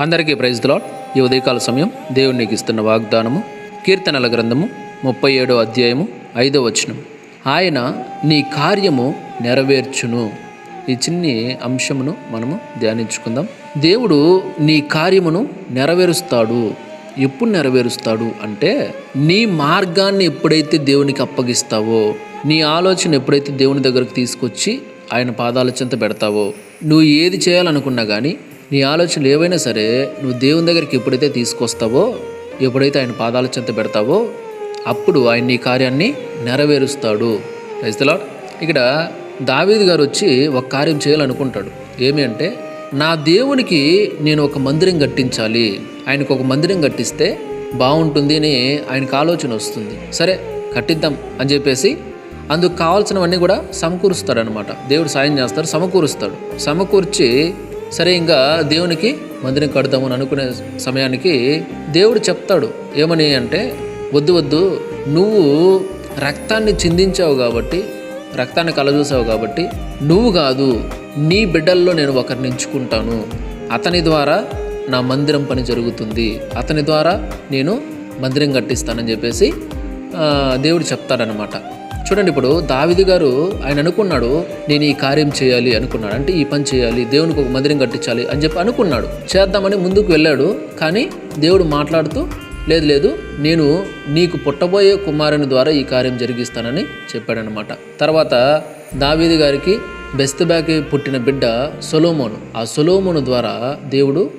అందరికీ ప్రైజ్లో ఈ ఉదయకాల సమయం దేవునికి ఇస్తున్న వాగ్దానము కీర్తనల గ్రంథము ముప్పై ఏడో అధ్యాయము ఐదో వచనం. ఆయన నీ కార్యము నెరవేర్చును. ఈ చిన్ని అంశమును మనము ధ్యానించుకుందాం. దేవుడు నీ కార్యమును నెరవేరుస్తాడు. ఎప్పుడు నెరవేరుస్తాడు అంటే నీ మార్గాన్ని ఎప్పుడైతే దేవునికి అప్పగిస్తావో నీ ఆలోచన ఎప్పుడైతే దేవుని దగ్గరకు తీసుకొచ్చి ఆయన పాదాల చెంత పెడతావో నువ్వు ఏది చేయాలనుకున్నా కానీ నీ ఆలోచనలు ఏవైనా సరే నువ్వు దేవుని దగ్గరికి ఎప్పుడైతే తీసుకొస్తావో ఎప్పుడైతే ఆయన పాదాల చెంత పెడతావో అప్పుడు ఆయన నీ కార్యాన్ని నెరవేరుస్తాడు. రైతులా ఇక్కడ దావీదు గారు వచ్చి ఒక కార్యం చేయాలనుకుంటాడు. ఏమి అంటే నా దేవునికి నేను ఒక మందిరం కట్టించాలి. ఆయనకు ఒక మందిరం కట్టిస్తే బాగుంటుంది అని ఆయనకు ఆలోచన వస్తుంది. సరే కట్టిద్దాం అని చెప్పేసి అందుకు కావాల్సినవన్నీ కూడా సమకూరుస్తాడనమాట దేవుడు సాయం చేస్తాడు సమకూరుస్తాడు. సమకూర్చి సరే ఇంకా దేవునికి మందిరం కడదాము అని అనుకునే సమయానికి దేవుడు చెప్తాడు ఏమని అంటే వద్దు వద్దు నువ్వు రక్తాన్ని చిందించావు కాబట్టి రక్తాన్ని కలజూసావు కాబట్టి నువ్వు కాదు నీ బిడ్డల్లో నేను ఒకరిని ఎంచుకుంటాను. అతని ద్వారా నా మందిరం పని జరుగుతుంది. అతని ద్వారా నేను మందిరం కట్టిస్తానని చెప్పేసి దేవుడు చెప్తాడనమాట చూడండి ఇప్పుడు దావిది గారు ఆయన అనుకున్నాడు నేను ఈ కార్యం చేయాలి అనుకున్నాడు. అంటే ఈ పని చేయాలి దేవునికి ఒక మందిరం కట్టించాలి అని చెప్పి అనుకున్నాడు. చేద్దామని ముందుకు వెళ్ళాడు కానీ దేవుడు మాట్లాడుతూ లేదు లేదు నేను నీకు పుట్టబోయే కుమారుని ద్వారా ఈ కార్యం జరిగిస్తానని చెప్పాడనమాట తర్వాత దావీది గారికి బెస్ట్ బ్యాక్ పుట్టిన బిడ్డ సొలోమోను. ఆ సొలోమోను ద్వారా దేవుడు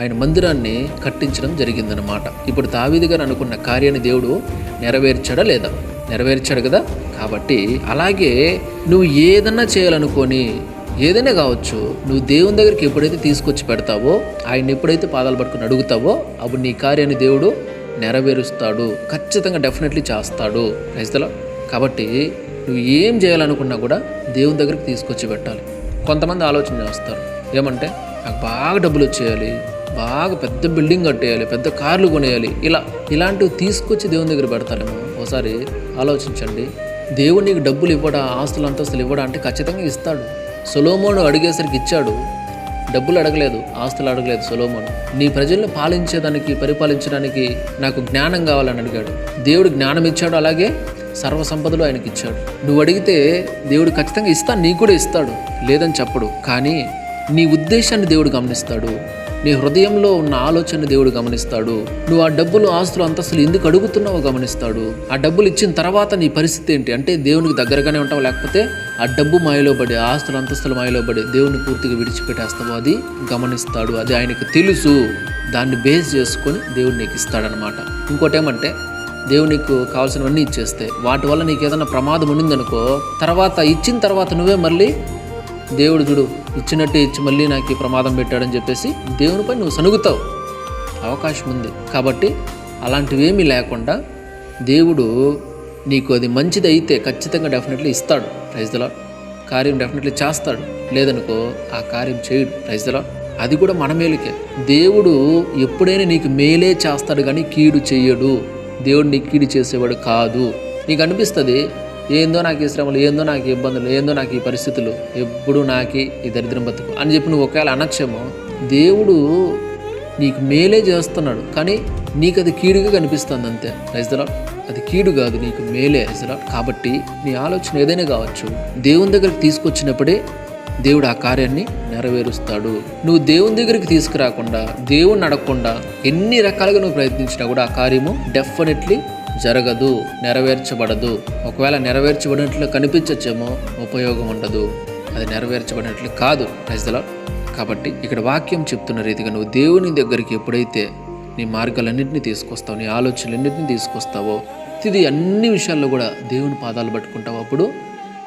ఆయన మందిరాన్ని కట్టించడం జరిగిందనమాట ఇప్పుడు దావీది గారు అనుకున్న కార్యాన్ని దేవుడు నెరవేర్చాడా లేదా? నెరవేర్చాడు కదా? కాబట్టి అలాగే నువ్వు ఏదన్నా చేయాలనుకొని ఏదైనా కావచ్చు నువ్వు దేవుని దగ్గరికి ఎప్పుడైతే తీసుకొచ్చి పెడతావో ఆయన ఎప్పుడైతే పాదాలు పట్టుకుని అడుగుతావో అప్పుడు నీ కార్యాన్ని దేవుడు నెరవేరుస్తాడు. ఖచ్చితంగా డెఫినెట్లీ చేస్తాడు. రైతుల కాబట్టి నువ్వు ఏం చేయాలనుకున్నా కూడా దేవుని దగ్గరికి తీసుకొచ్చి పెట్టాలి. కొంతమంది ఆలోచన చేస్తారు. ఏమంటే నాకు బాగా డబ్బులు వచ్చేయాలి. బాగా పెద్ద బిల్డింగ్ కట్టేయాలి పెద్ద కార్లు కొనేయాలి. ఇలా ఇలాంటివి తీసుకొచ్చి దేవుని దగ్గర పెడతారేమో? ఒకసారి ఆలోచించండి. దేవుడు నీకు డబ్బులు ఇవ్వడా ఆస్తులు అంతస్తులు ఇవ్వడా అంటే ఖచ్చితంగా ఇస్తాడు. సొలోమోను అడిగేసరికి ఇచ్చాడు. డబ్బులు అడగలేదు ఆస్తులు అడగలేదు సొలోమోను. నీ ప్రజలను పాలించేదానికి పరిపాలించడానికి నాకు జ్ఞానం కావాలని అడిగాడు. దేవుడు జ్ఞానం ఇచ్చాడు అలాగే సర్వ సంపదలు ఆయనకి ఇచ్చాడు. నువ్వు అడిగితే దేవుడు ఖచ్చితంగా ఇస్తాను నీకు కూడా ఇస్తాడు. లేదని చెప్పడు. కానీ నీ ఉద్దేశాన్ని దేవుడు గమనిస్తాడు. నీ హృదయంలో ఉన్న ఆలోచన దేవుడు గమనిస్తాడు. నువ్వు ఆ డబ్బులు ఆస్తులు అంతస్తులు ఎందుకు అడుగుతున్నావో గమనిస్తాడు. ఆ డబ్బులు ఇచ్చిన తర్వాత నీ పరిస్థితి ఏంటి? అంటే దేవునికి దగ్గరగానే ఉంటావు? లేకపోతే ఆ డబ్బు మాయలో పడి ఆస్తులు అంతస్తులు మాయలో పడి దేవుని పూర్తిగా విడిచిపెట్టేస్తావు? అది గమనిస్తాడు. అది ఆయనకు తెలుసు. దాన్ని బేస్ చేసుకొని దేవుడు నీకు ఇస్తాడనమాట ఇంకోటి ఏమంటే దేవుడు నీకు కావాల్సినవన్నీ ఇచ్చేస్తే వాటి వల్ల నీకు ఏదైనా ప్రమాదం ఉండిందనుకో తర్వాత ఇచ్చిన తర్వాత నువ్వే మళ్ళీ దేవుడు చూడు ఇచ్చినట్టే ఇచ్చి మళ్ళీ నాకు ఈ ప్రమాదం పెట్టాడని చెప్పేసి దేవునిపై నువ్వు సనుగుతావు అవకాశం ఉంది. కాబట్టి అలాంటివేమీ లేకుండా దేవుడు నీకు అది మంచిది అయితే ఖచ్చితంగా డెఫినెట్లీ ఇస్తాడు. ప్రైజ్దలా కార్యం డెఫినెట్లీ చేస్తాడు. లేదనుకో ఆ కార్యం చేయడు. ప్రైజ్దలా అది కూడా మన మేలుకే. దేవుడు ఎప్పుడైనా నీకు మేలే చేస్తాడు కానీ కీడు చేయడు. దేవుడు నీకు కీడు చేసేవాడు కాదు. నీకు అనిపిస్తుంది ఏందో నాకు ఈ శ్రమలు ఏందో నాకు ఇబ్బందులు ఏందో నాకు ఈ పరిస్థితులు ఎప్పుడు నాకు ఈ దరిద్రం బతుకు అని చెప్పి నువ్వు ఒకవేళ అనక్షేమో దేవుడు నీకు మేలే చేస్తున్నాడు. కానీ నీకు అది కీడుగా కనిపిస్తుంది అంతే. రైతులా అది కీడు కాదు నీకు మేలే రైతులా కాబట్టి నీ ఆలోచన ఏదైనా కావచ్చు దేవుని దగ్గరికి తీసుకొచ్చినప్పుడే దేవుడు ఆ కార్యాన్ని నెరవేరుస్తాడు. నువ్వు దేవుని దగ్గరికి తీసుకురాకుండా దేవుణ్ణి అడగకుండా ఎన్ని రకాలుగా నువ్వు ప్రయత్నించినా కూడా ఆ కార్యము డెఫినెట్లీ జరగదు నెరవేర్చబడదు. ఒకవేళ నెరవేర్చబడినట్లు కనిపించచ్చేమో ఉపయోగం ఉండదు. అది నెరవేర్చబడినట్లు కాదు. ప్రజల కాబట్టి ఇక్కడ వాక్యం చెప్తున్న రీతిగా నువ్వు దేవుని దగ్గరికి ఎప్పుడైతే నీ మార్గాలన్నింటినీ తీసుకొస్తావు నీ ఆలోచనలన్నింటినీ తీసుకొస్తావో ఇది అన్ని విషయాల్లో కూడా దేవుని పాదాలు పట్టుకుంటావు అప్పుడు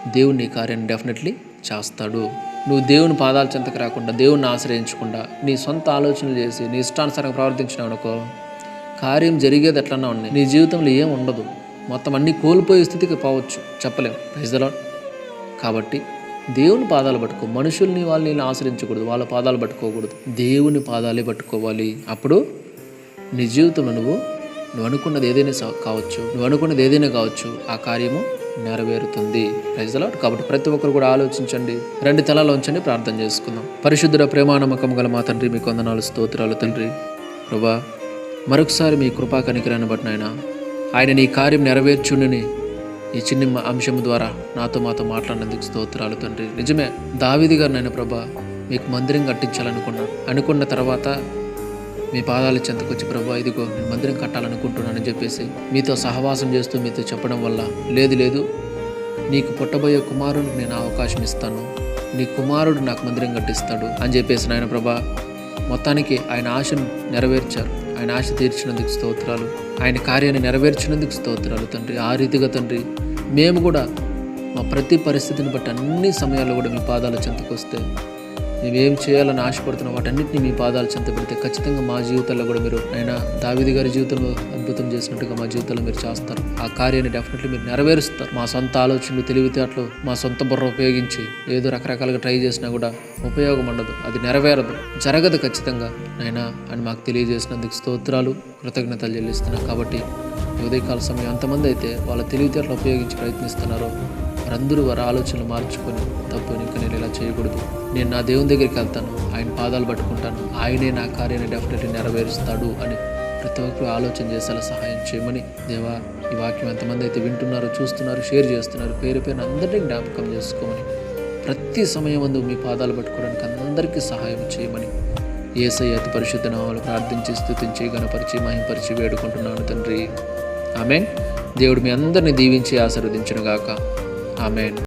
దేవుని నీ కార్యాన్ని డెఫినెట్లీ చేస్తాడు. నువ్వు దేవుని పాదాల చెంతకు రాకుండా దేవుని ఆశ్రయించకుండా నీ సొంత ఆలోచనలు చేసి నీ ఇష్టానుసారంగా ప్రవర్తించినావు అనుకో కార్యం జరిగేది ఎట్లన్నా ఉన్నాయి. నీ జీవితంలో ఏం ఉండదు. మొత్తం అన్నీ కోల్పోయే స్థితికి పోవచ్చు. చెప్పలేం. ప్రజలో కాబట్టి దేవుని పాదాలు పట్టుకో. మనుషుల్ని వాళ్ళని ఆశ్రయించకూడదు. వాళ్ళ పాదాలు పట్టుకోకూడదు. దేవుని పాదాలే పట్టుకోవాలి. అప్పుడు నీ జీవితంలో నువ్వు నువ్వు అనుకున్నది ఏదైనా కావచ్చు. నువ్వు అనుకున్నది ఏదైనా కావచ్చు. ఆ కార్యము నెరవేరుతుంది. ప్రజలు కాబట్టి ప్రతి ఒక్కరు కూడా ఆలోచించండి. రెండు తలాలు ఉంచండి. ప్రార్థన చేసుకుందాం. పరిశుద్ధుడ ప్రేమానమ్మకం గల మా తండ్రి మీ కొందనాలు స్తోత్రాలు తండ్రి. ప్రభా మరొకసారి మీ కృపా కనికరాన్ని బట్టి నాయన ఆయన నీ కార్యం నెరవేర్చుండని ఈ చిన్ని అంశం ద్వారా నాతో మాతో మాట్లాడినందుకు స్తోత్రాలు తండ్రి. నిజమే దావిది గారు నాయన ప్రభా మీకు మందిరం కట్టించాలనుకున్నాను అనుకున్న తర్వాత మీ పాదాల చెంతకొచ్చి ప్రభా ఇదిగో నేను మందిరం కట్టాలనుకుంటున్నానని చెప్పేసి మీతో సహవాసం చేస్తూ మీతో చెప్పడం వల్ల లేదు లేదు. నీకు పుట్టబోయే కుమారుడికి నేను అవకాశం ఇస్తాను. నీ కుమారుడు నాకు మందిరం కట్టిస్తాడు అని చెప్పేసి నాయన ప్రభా మొత్తానికి ఆయన ఆశను నెరవేర్చారు. ఆయన ఆశ తీర్చినందుకు స్తోత్రాలు. ఆయన కార్యాన్ని నెరవేర్చినందుకు స్తోత్రాలు తండ్రి. ఆ రీతిగా తండ్రి మేము కూడా మా ప్రతి పరిస్థితిని బట్టి అన్ని సమయాల్లో కూడా మీ పాదాల చెంతకొస్తే మేమేం చేయాలని ఆశపడుతున్న వాటన్నిటిని మీ పాదాలు చెంత పెడితే ఖచ్చితంగా మా జీవితాల్లో కూడా మీరు అయినా దావిది గారి జీవితంలో అద్భుతం చేసినట్టుగా మా జీవితంలో మీరు చేస్తారు. ఆ కార్యాన్ని డెఫినెట్లీ మీరు నెరవేరుస్తారు. మా సొంత ఆలోచనలు తెలివితేటలు మా సొంత బుర్ర ఉపయోగించి ఏదో రకరకాలుగా ట్రై చేసినా కూడా ఉపయోగం ఉండదు. అది నెరవేరదు. జరగదు ఖచ్చితంగా. నైనా అని మాకు తెలియజేసినందుకు స్తోత్రాలు కృతజ్ఞతలు చెల్లిస్తున్నాం. కాబట్టి ఉదయకాల సమయం ఎంతమంది అయితే వాళ్ళ తెలివితేటలు ఉపయోగించి ప్రయత్నిస్తున్నారో వారందరూ వారి ఆలోచనలు మార్చుకొని తప్పు ఇంకా నేను ఇలా చేయకూడదు. నేను నా దేవుని దగ్గరికి వెళ్తాను. ఆయన పాదాలు పట్టుకుంటాను. ఆయనే నా కార్యాన్ని డెఫినెట్లీ నెరవేరుస్తాడు అని ప్రతి ఒక్కరు ఆలోచన చేసేలా సహాయం చేయమని దేవా ఈ వాక్యం ఎంతమంది అయితే వింటున్నారో చూస్తున్నారు షేర్ చేస్తున్నారు పేరు పేరు అందరినీ జ్ఞాపకం చేసుకోమని ప్రతి సమయం ముందు మీ పాదాలు పట్టుకోవడానికి అందరికీ సహాయం చేయమని ఏసై అతి పరిశుద్ధ నామాలు ప్రార్థించి స్థుతించి గణపరిచి మహింపరిచి వేడుకుంటున్నాను తండ్రి. ఆమెన్. దేవుడు మీ అందరిని దీవించి ఆశీర్వదించునుగాక. ఆమెన్.